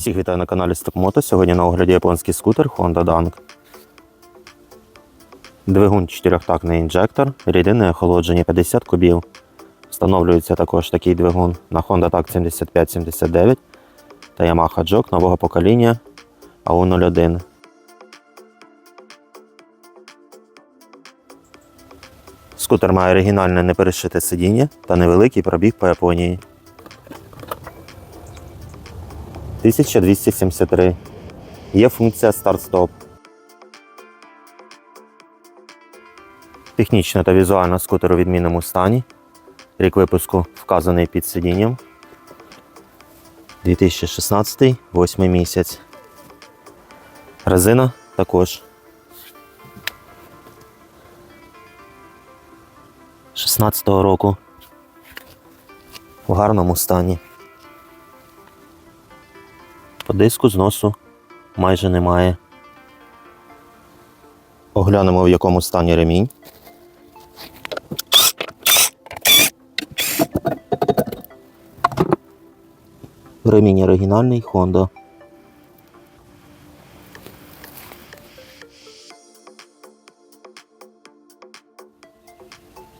Всіх вітаю на каналі Стопмото. Сьогодні на огляді японський скутер Honda Dunk. Двигун чотирьохтактний інжектор, рідинне охолодження 50 кубів. Встановлюється також такий двигун на Honda TAC 7579 та Yamaha Jog нового покоління AU01. Скутер має оригінальне неперешите сидіння та невеликий пробіг по Японії. 1273. Є функція старт-стоп. Технічно та візуально скутер у відмінному стані. Рік випуску вказаний під сидінням. 2016 8 місяць. Резина також. 16-го року. В гарному стані. По диску зносу майже немає. Оглянемо в якому стані ремінь. Ремінь оригінальний Honda.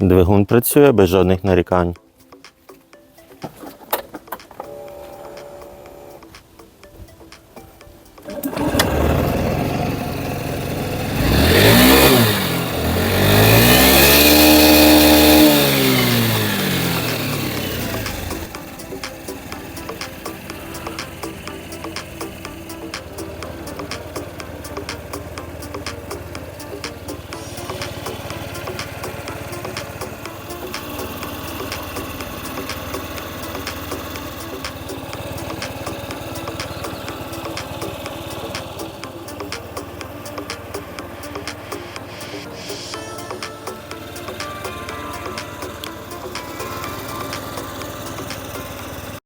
Двигун працює без жодних нарікань.